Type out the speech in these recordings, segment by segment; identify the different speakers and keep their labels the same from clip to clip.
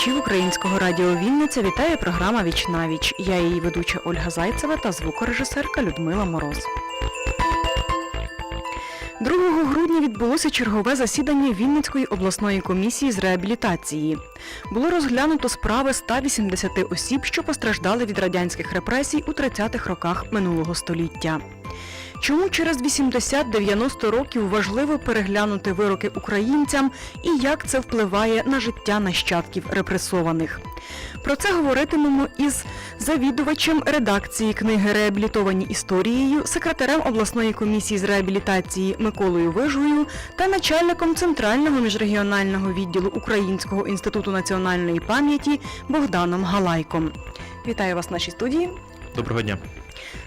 Speaker 1: слухачів українського радіо Вінниця вітає програма Віч на віч. Я її ведуча Ольга Зайцева та звукорежисерка Людмила Мороз. 2 грудня відбулося чергове засідання Вінницької обласної комісії з реабілітації. Було розглянуто справи 180 осіб, що постраждали від радянських репресій у 30-х роках минулого століття. Чому через 80-90 років важливо переглянути вироки українцям і як це впливає на життя нащадків репресованих? Про це говоритимемо із завідувачем редакції книги Реабілітовані історією, секретарем обласної комісії з реабілітації Миколою Вижгою та начальником центрального міжрегіонального відділу Українського інституту національної пам'яті Богданом Галайком. Вітаю вас в нашій студії.
Speaker 2: Доброго дня.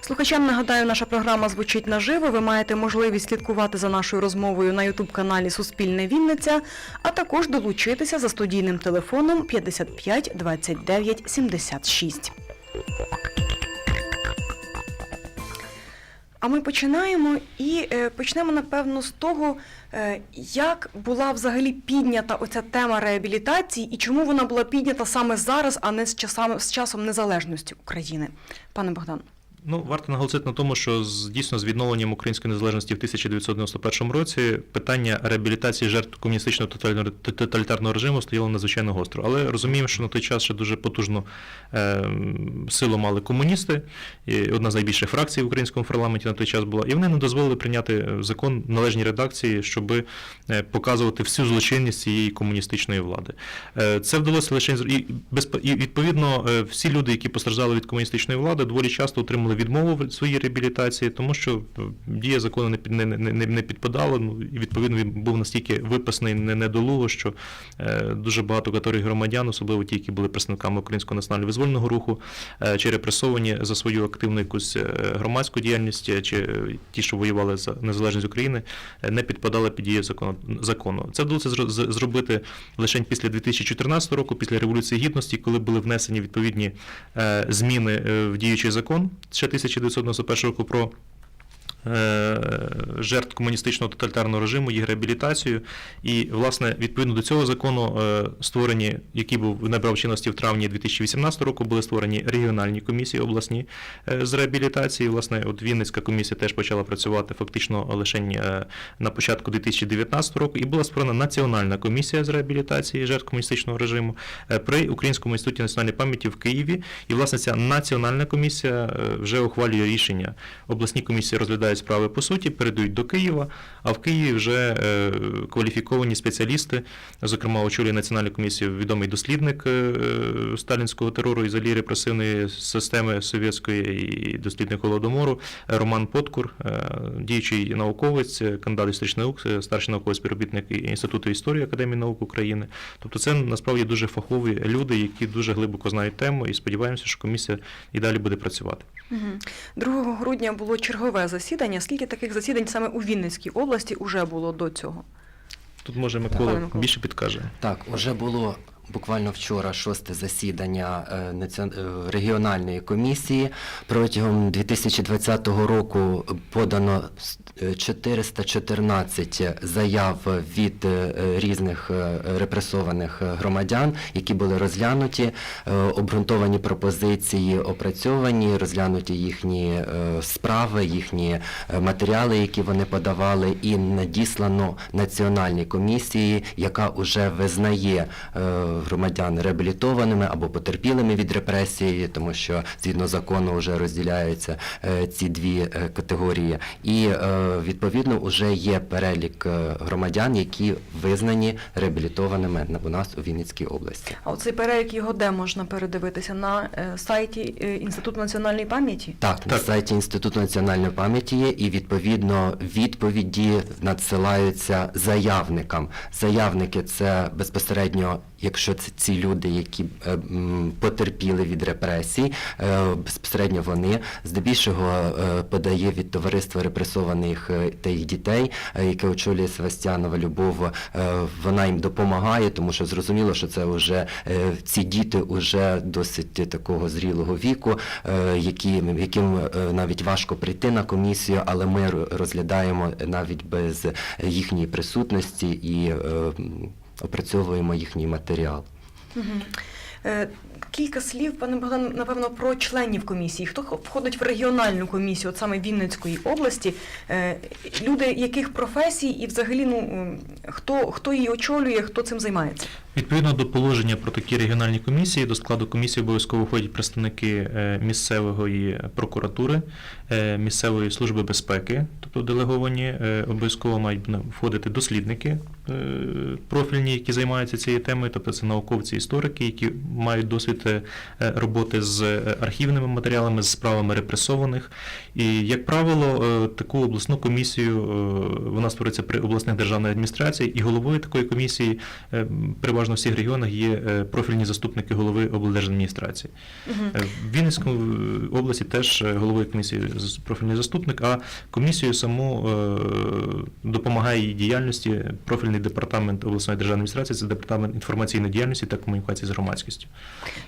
Speaker 1: Слухачам нагадаю, наша програма звучить наживо. Ви маєте можливість слідкувати за нашою розмовою на ютуб-каналі Суспільне Вінниця, а також долучитися за студійним телефоном 55 29 76. А ми починаємо і е, почнемо напевно з того, е, як була взагалі піднята оця тема реабілітації і чому вона була піднята саме зараз, а не з часами з часом незалежності України. Пане Богдан.
Speaker 2: Ну, варто наголосити на тому, що з дійсно з відновленням української незалежності в 1991 році питання реабілітації жертв комуністичного тоталітарного режиму стояло надзвичайно гостро. Але розуміємо, що на той час ще дуже потужну е, силу мали комуністи, і одна з найбільших фракцій в українському парламенті на той час була, і вони не дозволили прийняти закон належній редакції, щоб показувати всю злочинність цієї комуністичної влади. Е, Це вдалося лише і, і відповідно е, всі люди, які постраждали від комуністичної влади, доволі часто отримали відмову від своїй реабілітації, тому що е, дія закону не не, не, не, підпадала. Ну і відповідно він був настільки виписаний недолуго, що е, дуже багато категорій громадян, особливо ті, які були представниками українського національно визвольного руху, е, чи репресовані за свою активну якусь громадську діяльність, чи ті, що воювали за незалежність України, не підпадали під дію закону. закону. Це вдалося зробити лише після 2014 року, після Революції Гідності, коли були внесені відповідні зміни в діючий закон ще 1991 року про жертв комуністичного тоталітарного режиму, їх реабілітацію. І, власне, відповідно до цього закону е, створені, який був набрав чинності в травні 2018 року, були створені регіональні комісії обласні е, з реабілітації. Власне, от Вінницька комісія теж почала працювати фактично лише е, на початку 2019 року, і була створена національна комісія з реабілітації жертв комуністичного режиму е, при Українському інституті національної пам'яті в Києві. І, власне, ця національна комісія е, вже ухвалює рішення. Обласні комісії розглядають справи по суті, передають до Києва, а в Києві вже е, кваліфіковані спеціалісти, зокрема, очолює національну комісію відомий дослідник е, сталінського терору і взагалі репресивної системи совєтської і дослідник голодомору е, Роман Подкур, е, діючий науковець, е, кандидат історичних наук, е, старший науковий співробітник Інституту історії Академії наук України. Тобто це насправді дуже фахові люди, які дуже глибоко знають тему, і сподіваємося, що комісія і далі буде працювати.
Speaker 1: 2 грудня було чергове засідання. Скільки таких засідань саме у Вінницькій області вже було до цього?
Speaker 2: Тут може Микола
Speaker 1: Микола.
Speaker 2: більше підкаже.
Speaker 3: Так, уже було буквально вчора шосте засідання е, е, регіональної комісії. Протягом 2020 року подано с- е, 414 заяв від різних репресованих громадян, які були розглянуті, обґрунтовані пропозиції опрацьовані, розглянуті їхні справи, їхні матеріали, які вони подавали, і надіслано національній комісії, яка вже визнає громадян реабілітованими або потерпілими від репресії, тому що згідно закону вже розділяються е, ці дві е, категорії. І е, відповідно вже є перелік громадян, які визнані реабілітованими на- у нас у Вінницькій області.
Speaker 1: А оцей перелік його де можна передивитися? На сайті Інституту національної пам'яті?
Speaker 3: Так, на сайті Інституту національної пам'яті є, і відповідно відповіді надсилаються заявникам. Заявники це безпосередньо, якщо це ці люди, які е, потерпіли від репресій, е, безпосередньо вони здебільшого е, подає від товариства репресованих та їх дітей, яке очолює Севастьянова Любов. Вона їм допомагає, тому що зрозуміло, що це вже ці діти вже досить такого зрілого віку, які, яким навіть важко прийти на комісію, але ми розглядаємо навіть без їхньої присутності і опрацьовуємо їхній матеріал.
Speaker 1: Е, Кілька слів, пане Богдан, напевно, про членів комісії. Хто входить в регіональну комісію, от саме Вінницької області? Е, Люди яких професій і взагалі ну хто, хто її очолює, хто цим займається?
Speaker 2: Відповідно до положення про такі регіональні комісії, до складу комісії обов'язково входять представники е, місцевої прокуратури, місцевої служби безпеки, тобто делеговані, обов'язково мають входити дослідники профільні, які займаються цією темою, тобто це науковці, історики, які мають досвід е, е, роботи з е, архівними матеріалами, з справами репресованих. І, як правило, е, таку обласну комісію е, вона створюється при обласних державних адміністраціях, і головою такої комісії е, переважно в всіх регіонах є е, профільні заступники голови облдержадміністрації. Е, В Вінницькій області теж е, головою комісії профільний заступник, а комісію саму е, допомагає її діяльності профільний департамент обласної державної адміністрації, це департамент інформаційної діяльності та комунікації з громадськістю.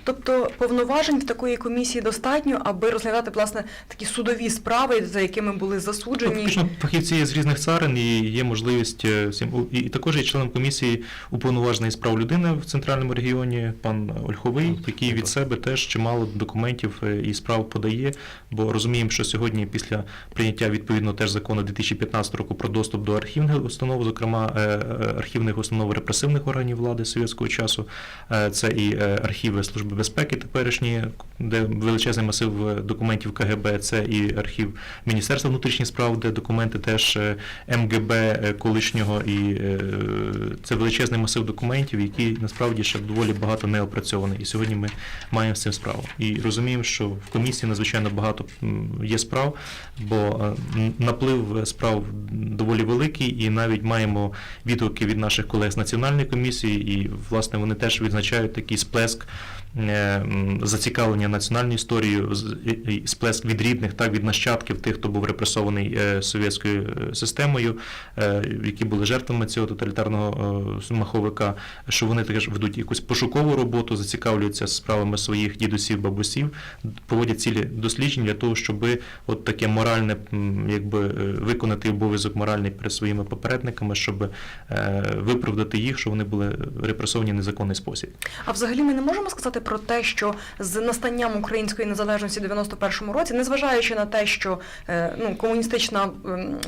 Speaker 1: Тобто повноважень в такої комісії достатньо, аби розглядати власне такі судові справи, за якими були
Speaker 2: Ну,
Speaker 1: засуджені.
Speaker 2: Фактично фахівці є з різних царин і є можливість е, всім і, і також є членом комісії уповноважений з прав людини в центральному регіоні, пан Ольховий, який від себе теж чимало документів е, і справ подає. Бо розуміємо, що сьогодні, після прийняття відповідно теж закону 2015 року про доступ до архівних установ, зокрема е, архівних установ репресивних органів влади совєтського часу, е, це і е, архіви Служби безпеки теперішні, де величезний масив е, документів КГБ, це і архів Міністерства внутрішніх справ, де документи теж е, МГБ е, колишнього, і е, це величезний масив документів, який насправді ще доволі багато не опрацьований. І сьогодні ми маємо з цим справу. І розуміємо, що в комісії надзвичайно багато є справ, бо е, наплив справ доволі великий, і навіть маємо відгуки від наших колег з національної комісії, і власне вони теж відзначають такий сплеск зацікавлення національною історією, сплеск від рідних, так від нащадків тих, хто був репресований е, совєтською е, системою, е, які були жертвами цього тоталітарного е, маховика, що вони теж ведуть якусь пошукову роботу, зацікавлюються справами своїх дідусів, бабусів, проводять цілі дослідження для того, щоб от таке моральне, якби е, виконати обов'язок моральний перед своїми попередниками, щоб е, виправдати їх, що вони були репресовані в незаконний спосіб.
Speaker 1: А взагалі ми не можемо сказати про те, що з настанням української незалежності в 91-му році, незважаючи на те, що е, ну, комуністична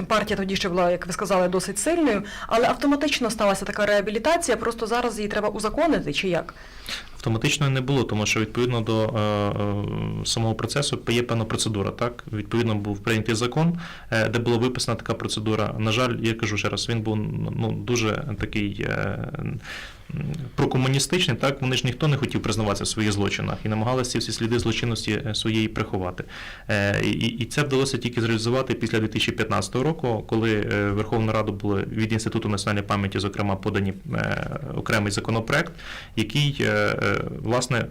Speaker 1: партія тоді ще була, як ви сказали, досить сильною, але автоматично сталася така реабілітація, просто зараз її треба узаконити чи як?
Speaker 2: Автоматично не було, тому що відповідно до е, е, самого процесу є певна процедура. Так, відповідно був прийнятий закон, е, де була виписана така процедура. На жаль, я кажу ще раз, він був ну дуже такий. Прокомуністичний, так вони ж ніхто не хотів признаватися в своїх злочинах і намагалися всі сліди злочинності своєї приховати. І, і це вдалося тільки зреалізувати після 2015 року, коли Верховна Рада була від Інституту національної пам'яті, зокрема, подані окремий законопроект, який власне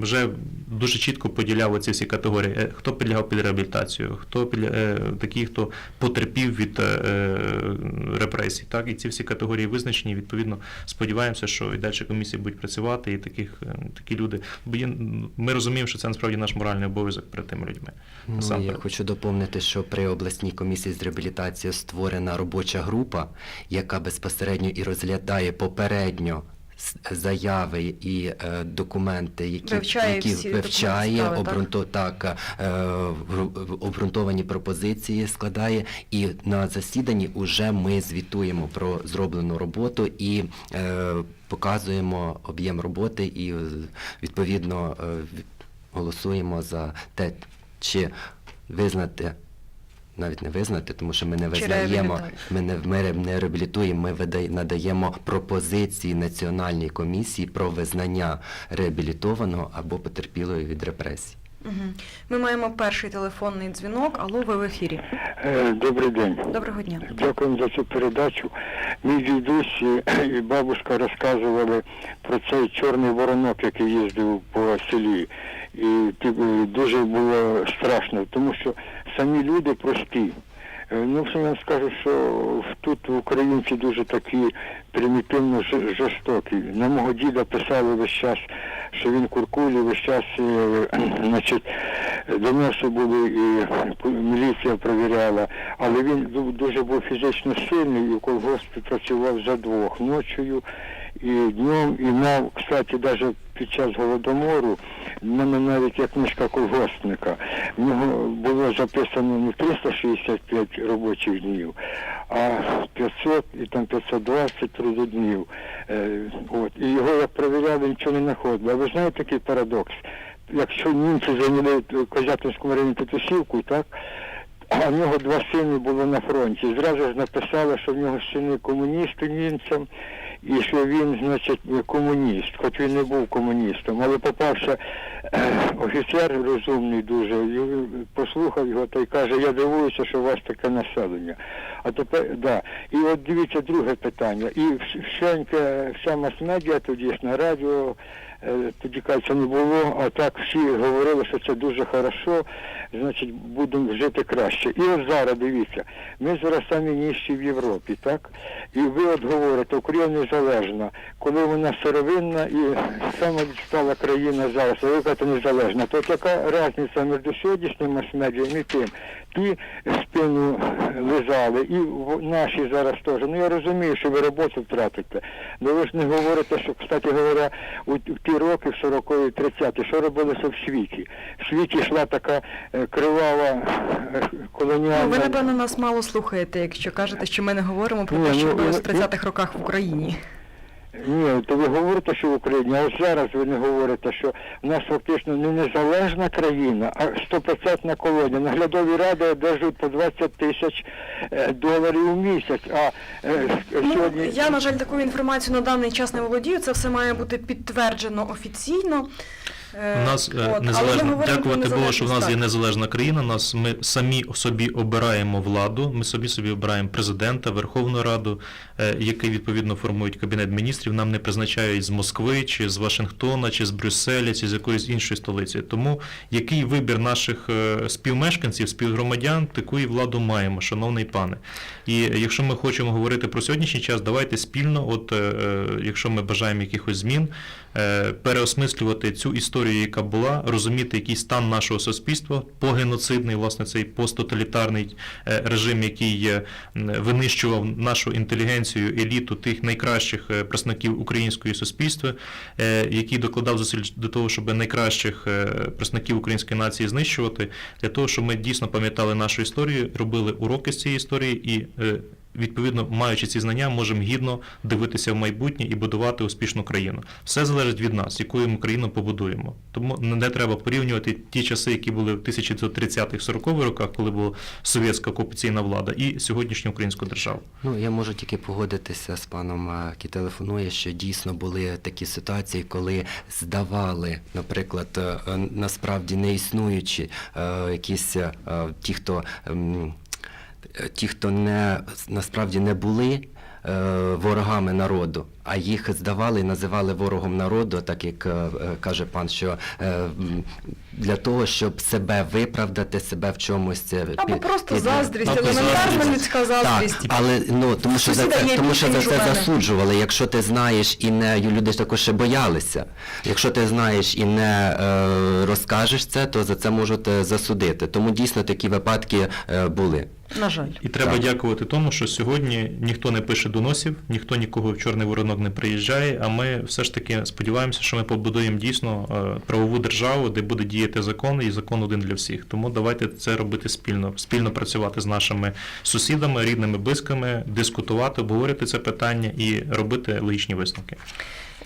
Speaker 2: вже дуже чітко поділяв ці всі категорії. Е, Хто підлягав під реабілітацію, хто підля... е, такі, хто потерпів від е, репресій. Так, і ці всі категорії визначені. Відповідно, сподіваємося, що і далі комісії будуть працювати, і таких е, такі люди. Бо є, ми розуміємо, що це насправді наш моральний обов'язок перед тими людьми.
Speaker 3: Ну, я хочу доповнити, що при обласній комісії з реабілітації створена робоча група, яка безпосередньо і розглядає попередньо заяви і е, документи, які,
Speaker 1: Вивчає
Speaker 3: які
Speaker 1: всі
Speaker 3: вивчає,
Speaker 1: документи так?
Speaker 3: е, обґрунтовані пропозиції складає, і на засіданні вже ми звітуємо про зроблену роботу і е, показуємо об'єм роботи і е, відповідно е, голосуємо за те, чи визнати. Навіть не визнати, тому що ми не визнаємо, ми не, ми не реабілітуємо, ми вида- надаємо пропозиції Національній комісії про визнання реабілітованого або потерпілої від репресій.
Speaker 1: Угу. Ми маємо перший телефонний дзвінок. Алло, ви в ефірі.
Speaker 4: Е, Добрий день.
Speaker 1: Доброго дня.
Speaker 4: Дякуємо за цю передачу. Мій дідусь і- бабушка розказували про цей чорний воронок, який їздив по селі. І дуже було страшно, тому що самі люди прості. Е, Ну, я скажу, що тут українці дуже такі примітивно жорстокі. На мого діда писали весь час, що він куркулі, весь час е, значить, доноси були і міліція провіряла, але він ду- дуже був фізично сильний і в колгоспі працював за двох ночою і днем, і мав, кстати, навіть під час голодомору, в мене навіть є книжка колгоспника. В нього було записано не 365 робочих днів, а 500 і там 520 трудоднів. Е, от. І його як перевіряли, нічого не знаходили. А ви знаєте такий парадокс? Якщо німці зайняли Козятинську районі Петусівку, так? А в нього два сини було на фронті. Зразу ж написали, що в нього сини комуністи німцям, і що він, значить, комуніст, хоч він не був комуністом, але попався офіцер розумний дуже, і послухав його та й каже, я дивуюся, що у вас таке населення. А тепер, да. І от дивіться друге питання. І всенька, вся мас-медіа тоді на радіо, тоді кажеться не було, а так всі говорили, що це дуже хорошо, значить будемо жити краще. І от зараз дивіться, ми зараз самі нижчі в Європі, так? І ви от говорите, Україна незалежна, коли вона сировинна і саме відстала країна зараз, а ви кажете незалежна, то яка різниця між сьогоднішнім мас-медіа і тим? Ті спину лизали, і наші зараз теж. Ну я розумію, що ви роботу втратите. Ну ви ж не говорите, що, кстати говоря, у, ті роки, в 40-ті, 30-ті, що робилося в світі? В світі йшла така е, кривава е, колоніальна...
Speaker 1: Ну, ви, напевно, нас мало слухаєте, якщо кажете, що ми не говоримо про те, що
Speaker 4: ну,
Speaker 1: робилось в
Speaker 4: ну,
Speaker 1: 30-х роках в Україні.
Speaker 4: Ні, то ви говорите, що в Україні, а ось зараз ви не говорите, що в нас фактично не незалежна країна, а стопроцентна колонія. Наглядові ради одержують по 20 тисяч е, доларів у місяць. А сьогодні
Speaker 1: Ну,
Speaker 4: сьогодні
Speaker 1: я, на жаль, таку інформацію на даний час не володію. Це все має бути підтверджено офіційно.
Speaker 2: У нас е,
Speaker 1: от,
Speaker 2: незалежно, дякувати Богу, що в нас є незалежна країна. Нас ми самі собі обираємо владу. Ми собі собі обираємо президента, Верховну Раду, е, який відповідно формують кабінет міністрів. Нам не призначають з Москви, чи з Вашингтона, чи з Брюсселя, чи з якоїсь іншої столиці. Тому який вибір наших е, співмешканців, співгромадян, таку і владу маємо, шановний пане. І якщо ми хочемо говорити про сьогоднішній час, давайте спільно, от якщо ми бажаємо якихось змін, переосмислювати цю історію, яка була, розуміти, який стан нашого суспільства, погеноцидний, власне, цей посттоталітарний е, режим, який винищував нашу інтелігенцію, еліту тих найкращих е, представників української суспільства, е, який докладав зусиль до того, щоб найкращих представників української нації знищувати, для того, щоб ми дійсно пам'ятали нашу історію, робили уроки з цієї історії і. Відповідно, маючи ці знання, можемо гідно дивитися в майбутнє і будувати успішну країну. Все залежить від нас, якою ми країну побудуємо. Тому не треба порівнювати ті часи, які були в 1930-х, 40-х роках, коли була совєтська окупаційна влада, і сьогоднішню українську державу.
Speaker 3: Ну, я можу тільки погодитися з паном, е, який телефонує, що дійсно були такі ситуації, коли здавали, наприклад, е, насправді не існуючі е, якісь ті, хто ем, ті, хто не насправді не були. е, Ворогами народу, а їх здавали і називали ворогом народу, так як е, е, каже пан, що е, для того, щоб себе виправдати, себе в чомусь е,
Speaker 1: Або
Speaker 3: під-
Speaker 1: просто
Speaker 3: під-
Speaker 1: заздрість,
Speaker 2: Або
Speaker 1: елементарна людська заздрість.
Speaker 3: так, але ну тому що за це тому, що за це засуджували. Якщо ти знаєш і не люди ж також ще боялися. Якщо ти знаєш і не е, розкажеш це, то за це можуть е, засудити. Тому дійсно такі випадки е, були.
Speaker 1: На жаль.
Speaker 2: І треба
Speaker 3: Так.
Speaker 2: дякувати тому, що сьогодні ніхто не пише доносів, ніхто нікого в чорний воронок не приїжджає. А ми все ж таки сподіваємося, що ми побудуємо дійсно е, правову державу, де буде діяти закон і закон один для всіх. Тому давайте це робити спільно, спільно працювати з нашими сусідами, рідними, близькими, дискутувати, обговорити це питання і робити логічні висновки.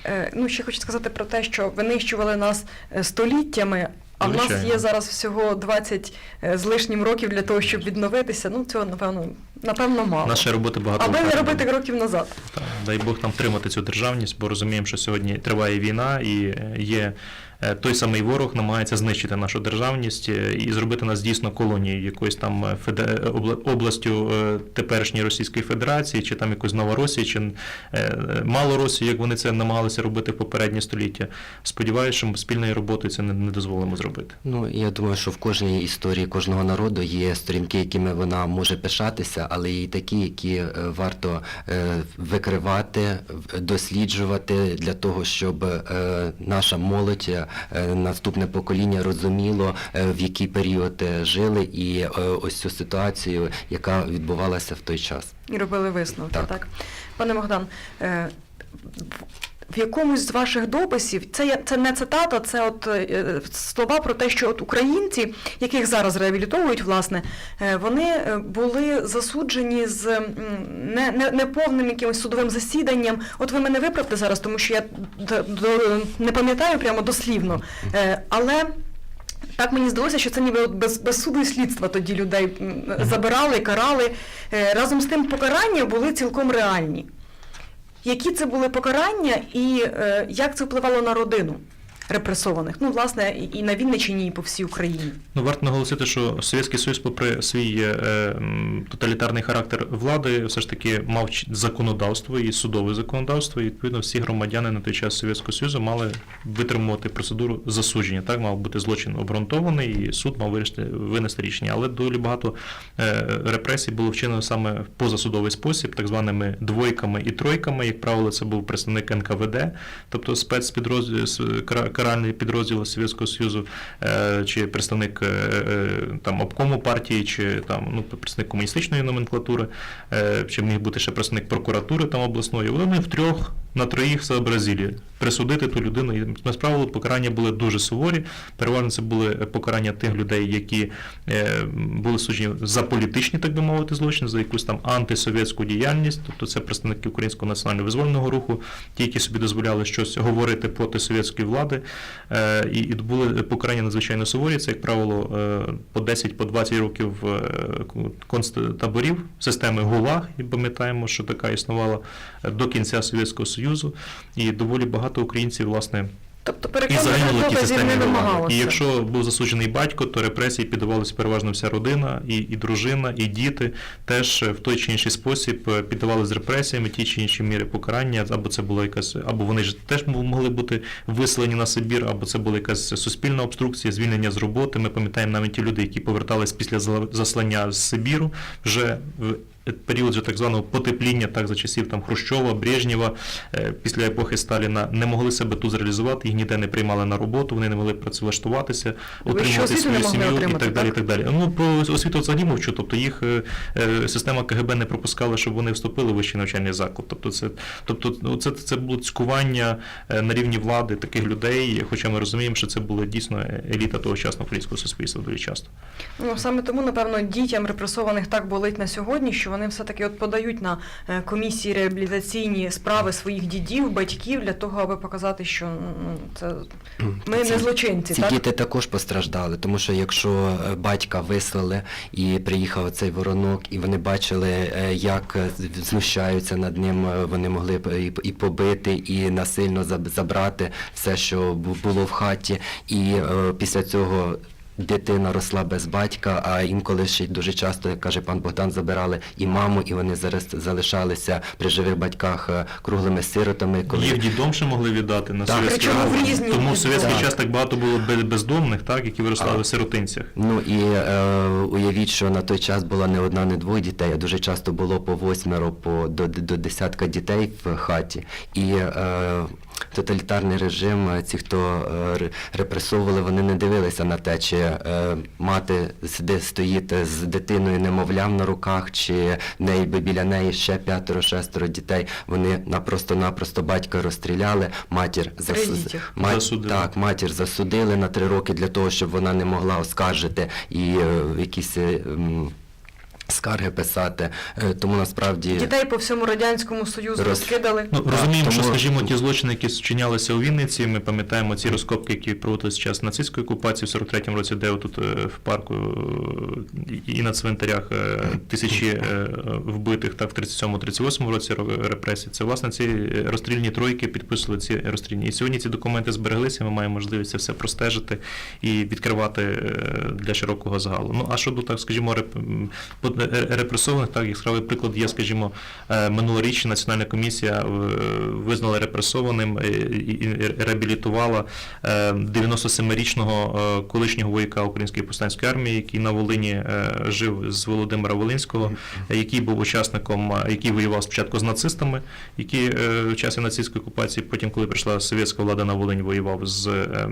Speaker 1: Е, Ну, ще хочу сказати про те, що винищували нас е, століттями, а в нас є зараз всього 20 е, з лишнім років для того, щоб відновитися. Ну, цього, напевно, Напевно, мало.
Speaker 2: Наша робота багато.
Speaker 1: Аби не робити кроків назад.
Speaker 2: Так, дай Бог нам тримати цю державність, бо розуміємо, що сьогодні триває війна і е, є е, той самий ворог намагається знищити нашу державність е, і зробити нас дійсно колонією якоюсь там е, обла- областю е, теперішньої Російської Федерації, чи там якось Новоросії, чи е, Малоросії, як вони це намагалися робити в попередні століття. Сподіваюся, що спільною роботою це не, дозволимо зробити.
Speaker 3: Ну, я думаю, що в кожній історії кожного народу є сторінки, якими вона може пишатися, але і такі, які е, варто е, викривати, досліджувати для того, щоб е, наша молодь, е, наступне покоління розуміло, е, в який період е, жили, і е, ось цю ситуацію, яка відбувалася в той час.
Speaker 1: І робили висновки, так?
Speaker 3: Так.
Speaker 1: Пане Богдан, е, в якомусь з ваших дописів, це, я- це не цитата, це от е, слова про те, що от українці, яких зараз реабілітовують, власне, е, вони е, були засуджені з не, не, неповним якимось судовим засіданням. От ви мене виправте зараз, тому що я до- не пам'ятаю прямо дослівно. Е, але так мені здалося, що це ніби от без, без суду і слідства тоді людей забирали, карали. Е, Разом з тим покарання були цілком реальні. Які це були покарання і е, як це впливало на родину репресованих? Ну, власне, і, на Вінниччині, і по всій Україні.
Speaker 2: Ну, варто наголосити, що Совєтський Союз, попри свій е, тоталітарний характер влади, все ж таки мав законодавство і судове законодавство, і відповідно всі громадяни на той час Совєтського Союзу мали витримувати процедуру засудження. Так, мав бути злочин обґрунтований, і суд мав вирішити, винести рішення. Але доволі багато е, репресій було вчинено саме в позасудовий спосіб, так званими двойками і тройками. Як правило, це був представник НКВД, тобто спецпідрозділ, каральний підрозділ Совєтського Союзу, е, чи представник е, е, там обкому партії, чи там ну представник комуністичної номенклатури, чи міг бути ще представник прокуратури там обласної. Вони втрьох на троїх сообразили присудити ту людину. І насправді покарання були дуже суворі. Переважно це були покарання тих людей, які е, були суджені за політичні, так би мовити, злочини, за якусь там антисовєтську діяльність, тобто це представники українського національно визвольного руху, ті, які собі дозволяли щось говорити проти совєтської влади. Е, і, були покарання надзвичайно суворі. Це, як правило, е, по 10 по 20 років е, концтаборів системи ГУЛАГ, і пам'ятаємо, що така існувала е, до кінця Совєтського Союзу, і доволі багато українців, власне,
Speaker 1: Тобто
Speaker 2: в системі
Speaker 1: не вимагалося.
Speaker 2: І якщо був засуджений батько, то репресії піддавалися переважно вся родина, і, і дружина, і діти теж в той чи інший спосіб е, піддавались репресіями, ті чи інші міри покарання, або це була якась, або вони ж теж могли бути виселені на Сибір, або це була якась суспільна обструкція, звільнення з роботи. Ми пам'ятаємо навіть ті люди, які повертались після заслання з Сибіру вже в період вже так званого потепління, так за часів там Хрущова, Брежнєва, е, після епохи Сталіна не могли себе тут зреалізувати, їх ніде не приймали на роботу, вони не могли працевлаштуватися, отримувати свою сім'ю і так далі. І
Speaker 1: так?
Speaker 2: так далі. Ну про освіту взагалі мовчу. Тобто їх е, е, система КГБ не пропускала, щоб вони вступили в вищий навчальний заклад. Тобто, це тобто, ну, це, це було цькування на рівні влади таких людей. Хоча ми розуміємо, що це була дійсно еліта тогочасного українського суспільства дуже часто.
Speaker 1: Ну, саме тому, напевно, дітям репресованих так болить на сьогодні, що вони все-таки от подають на е, комісії реабілітаційні справи своїх дідів, батьків для того, аби показати, що ну, це ми
Speaker 3: Ці-
Speaker 1: не злочинці.
Speaker 3: Ці
Speaker 1: так?
Speaker 3: діти також постраждали, тому що якщо е, батька вислали і приїхав цей воронок, і вони бачили, е, як знущаються над ним, вони могли б і, побити, і насильно забрати все, що було в хаті. І після цього. Дитина росла без батька, а інколи ще дуже часто, як каже пан Богдан, забирали і маму, і вони зараз залишалися при живих батьках е, круглими сиротами. Коли
Speaker 2: Їх дідом ще могли віддати на
Speaker 3: Так.
Speaker 2: совєтський
Speaker 1: різні
Speaker 2: Тому в совєтський
Speaker 3: Так.
Speaker 2: час так багато було бездомних, так, які виростали
Speaker 3: А.
Speaker 2: в сиротинцях.
Speaker 3: Ну і е, уявіть, що на той час була не одна, не двоє дітей, а дуже часто було по восьмеро, по до, до десятка дітей в хаті. І е, тоталітарний режим, е, ці, хто е, репресовували, вони не дивилися на те, чи е, мати сиди, стоїть з дитиною немовлям на руках, чи неї би біля неї ще п'ятеро-шестеро дітей. Вони напросто-напросто батька розстріляли, матір
Speaker 1: Тридіть
Speaker 3: зас-
Speaker 1: їх.
Speaker 3: Мать-
Speaker 2: Засудили.
Speaker 3: Так, матір засудили на три роки для того, щоб вона не могла оскаржити і якісь. Е, скарги писати. Е, Тому насправді
Speaker 1: Дітей по всьому радянському союзу
Speaker 3: Роз-
Speaker 1: розкидали.
Speaker 2: Ну,
Speaker 3: Так,
Speaker 2: розуміємо, що, скажімо, ті злочини, які вчинялися у Вінниці, ми пам'ятаємо ці розкопки, які проводилися час нацистської окупації в 43-му році, де тут в парку е, і на цвинтарях е, тисячі е, вбитих, так, в 37-38 році ро- репресій. Це, власне, ці розстрільні тройки підписували ці розстрільні. І сьогодні ці документи збереглися, ми маємо можливість це все простежити і відкривати е, для широкого загалу. Ну, а щодо, так, скажімо, реп... по- е, репресованих, так, яскравий приклад є, скажімо, е, минулорічна національна комісія е, визнала репресованим е, і реабілітувала е, 97-річного е, колишнього вояка Української повстанської армії, який на Волині е, жив з Володимира Волинського, е, який був учасником, е, який воював спочатку з нацистами, який е, в часі нацистської окупації, потім, коли прийшла совєтська влада на Волинь, воював з е,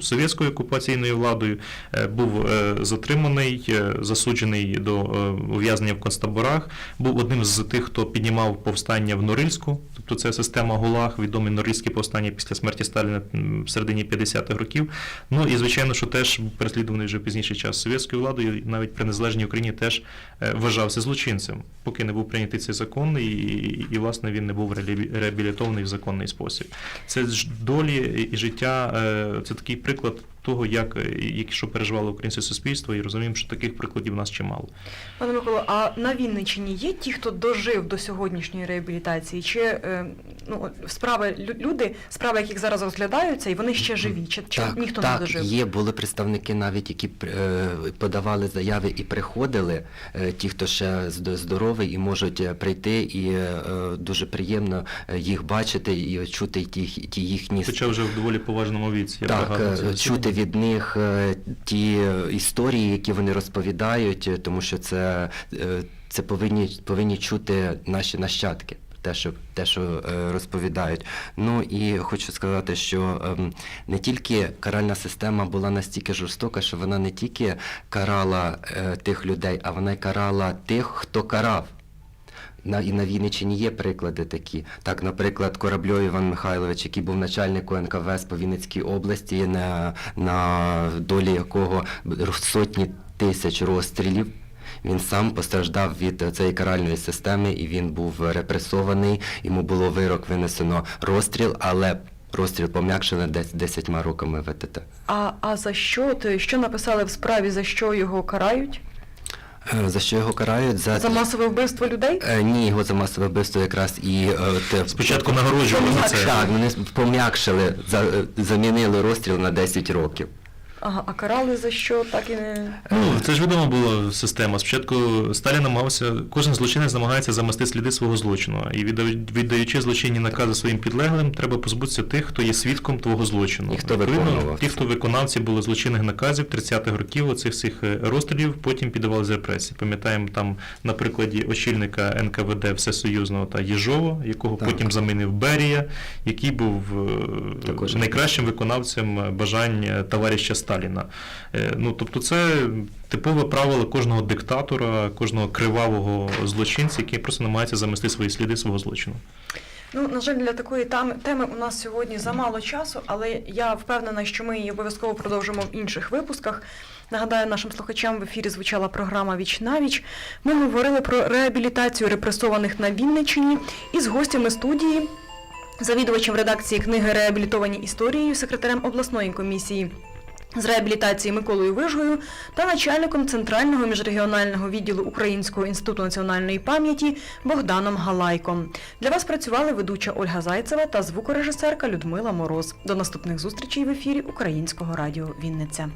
Speaker 2: совєтською окупаційною владою, е, був е, затриманий, е, засуджений до е, ув'язнення в концтаборах, був одним з тих, хто піднімав повстання в Норильську, тобто це система ГУЛАГ, відомі Норильські повстання після смерті Сталіна в середині 50-х років. Ну і звичайно, що теж переслідуваний вже пізніший час совєтською владою, і навіть при незалежній Україні теж е, вважався злочинцем, поки не був прийнятий цей закон, і, і, і власне він не був реабі- реабілітований в законний спосіб. Це ж долі і- і життя, е, це такий приклад того, як, е, як що переживало українське суспільство, і розуміємо, що таких прикладів у нас чимало.
Speaker 1: Пане Миколо, а на Вінниччині є ті, хто дожив до сьогоднішньої реабілітації? Чи е, ну, справи люди, справи, яких зараз розглядаються, і вони ще живі? Чи, чи
Speaker 3: так,
Speaker 1: ніхто
Speaker 3: так,
Speaker 1: не дожив?
Speaker 3: є, були представники навіть, які е, подавали заяви і приходили, е, ті, хто ще зд- здоровий і можуть прийти, і е, е, дуже приємно їх бачити і чути ті, ті їхні
Speaker 2: Хоча вже в доволі поважному віці. я
Speaker 3: Так, е, чути від них е, ті історії, які вони розповідають, е, тому що це, е, це повинні, повинні чути наші нащадки. Те, що те, що розповідають. Ну і хочу сказати, що ем, не тільки каральна система була настільки жорстока, що вона не тільки карала тих людей, а вона й карала тих, хто карав. На, і на Вінниччині є приклади такі. Так, наприклад, Корабльов Іван Михайлович, який був начальником НКВС по Вінницькій області, на, на долі якого сотні тисяч розстрілів. Він сам постраждав від цієї каральної системи і він був репресований. Йому було вирок винесено розстріл, але розстріл пом'якшили десь 10 роками ВТТ.
Speaker 1: А, а за що? Ти що написали в справі, за що його карають?
Speaker 3: Е, За що його карають? За,
Speaker 1: За масове вбивство людей?
Speaker 3: Е, Ні, його за масове вбивство якраз і е, те-
Speaker 2: Спочатку нагороджували за це.
Speaker 3: Так, вони пом'якшили, за, е, замінили розстріл на 10 років.
Speaker 1: Ага, а карали за що? Так і не.
Speaker 2: Ну, це ж відома була система. Спочатку Сталін намагався, кожен злочинець намагається замести сліди свого злочину. І віддав- віддаючи злочинні накази своїм підлеглим, треба позбутися тих, хто є свідком твого злочину.
Speaker 3: І хто
Speaker 2: Відповідно,
Speaker 3: виконував
Speaker 2: Ті, хто виконавці були злочинних наказів 30-х років, оцих всіх е, розстрілів, потім піддавали з репресії. Пам'ятаємо там на прикладі очільника НКВД Всесоюзного та Єжова, якого
Speaker 3: Так.
Speaker 2: потім замінив Берія, який був е,
Speaker 3: Також.
Speaker 2: найкращим виконавцем бажань е, товариша Сталіна. Е, Ну, тобто це типове правило кожного диктатора, кожного кривавого злочинця, який просто намагається замести свої сліди свого злочину.
Speaker 1: Ну, на жаль, для такої теми у нас сьогодні замало часу, але я впевнена, що ми її обов'язково продовжимо в інших випусках. Нагадаю, нашим слухачам в ефірі звучала програма Віч на віч. Ми говорили про реабілітацію репресованих на Вінниччині із гостями студії, завідувачем редакції книги Реабілітовані історією, секретарем обласної комісії. З реабілітації Миколою Вижгою та начальником Центрального міжрегіонального відділу Українського інституту національної пам'яті Богданом Галайком. Для вас працювали ведуча Ольга Зайцева та звукорежисерка Людмила Мороз. До наступних зустрічей в ефірі Українського радіо Вінниця.